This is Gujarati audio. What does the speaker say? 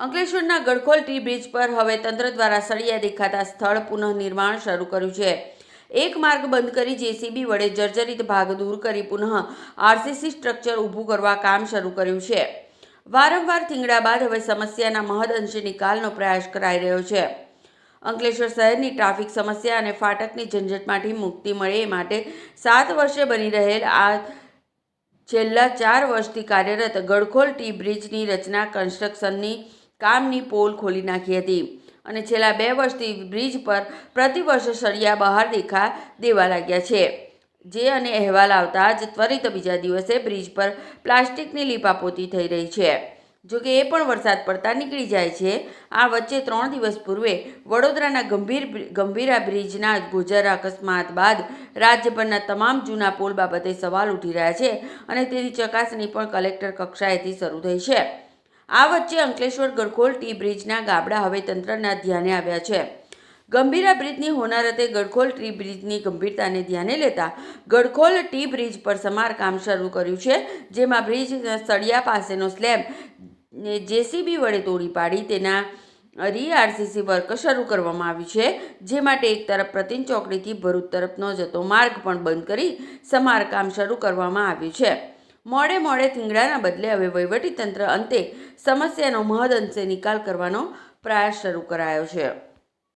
અંકલેશ્વરના ગડખોલ ટી બ્રિજ પર હવે તંત્ર દ્વારા સળિયા દેખાતા સ્થળ પુનઃનિર્માણ શરૂ કર્યું છે. એક માર્ગ બંધ કરી જેસીબી વડે જર્જરિત ભાગ દૂર કરી પુનઃ આરસીસી સ્ટ્રક્ચર ઊભું કરવા કામ શરૂ કર્યું છે. વારંવાર થીંગડા બાદ હવે સમસ્યાના મહદઅંશે નિકાલનો પ્રયાસ કરાઈ રહ્યો છે. અંકલેશ્વર શહેરની ટ્રાફિક સમસ્યા અને ફાટકની ઝંઝટમાંથી મુક્તિ મળે એ માટે સાત વર્ષે બની રહેલ આ છેલ્લા ચાર વર્ષથી કાર્યરત ગડખોલ ટી બ્રિજની રચના, કન્સ્ટ્રક્શનની કામની પોલ ખોલી નાખી હતી અને છેલ્લા બે વર્ષથી બ્રિજ પર પ્રતિવર્ષ સળિયા બહાર દેખા દેવા લાગ્યા છે. જે અને અહેવાલ આવતા જ ત્વરિત બીજા દિવસે બ્રિજ પર પ્લાસ્ટિકની લીપાપોતી થઈ રહી છે. જોકે એ પણ વરસાદ પડતા નીકળી જાય છે. આ વચ્ચે ત્રણ દિવસ પૂર્વે વડોદરાના ગંભીર ગંભીરા બ્રિજના ગોજર અકસ્માત બાદ રાજ્યભરના તમામ જૂના પુલ બાબતે સવાલ ઉઠી રહ્યા છે અને તેની ચકાસણી પણ કલેક્ટર કક્ષાએથી શરૂ થઈ છે. આ વચ્ચે અંકલેશ્વર ગડખોલ ટી બ્રિજના ગાબડા હવે તંત્રના ધ્યાને આવ્યા છે. ગંભીરા બ્રિજની હોનારતે ગડખોલ ટી બ્રિજની ગંભીરતાને ધ્યાને લેતા ગડખોલ ટી બ્રિજ પર સમારકામ શરૂ કર્યું છે, જેમાં બ્રિજના સળિયા પાસેનો સ્લેબ જેસીબી વડે તોડી પાડી તેના રીઆરસીસી વર્ક શરૂ કરવામાં આવ્યું છે, જે માટે એક તરફ પ્રતિન ચોકડીથી ભરૂચ તરફનો જતો માર્ગ પણ બંધ કરી સમારકામ શરૂ કરવામાં આવ્યું છે. મોડે મોડે થીંગડાના બદલે હવે વહીવટીતંત્ર અંતે સમસ્યાનો મહદઅંશે નિકાલ કરવાનો પ્રયાસ શરૂ કરાયો છે.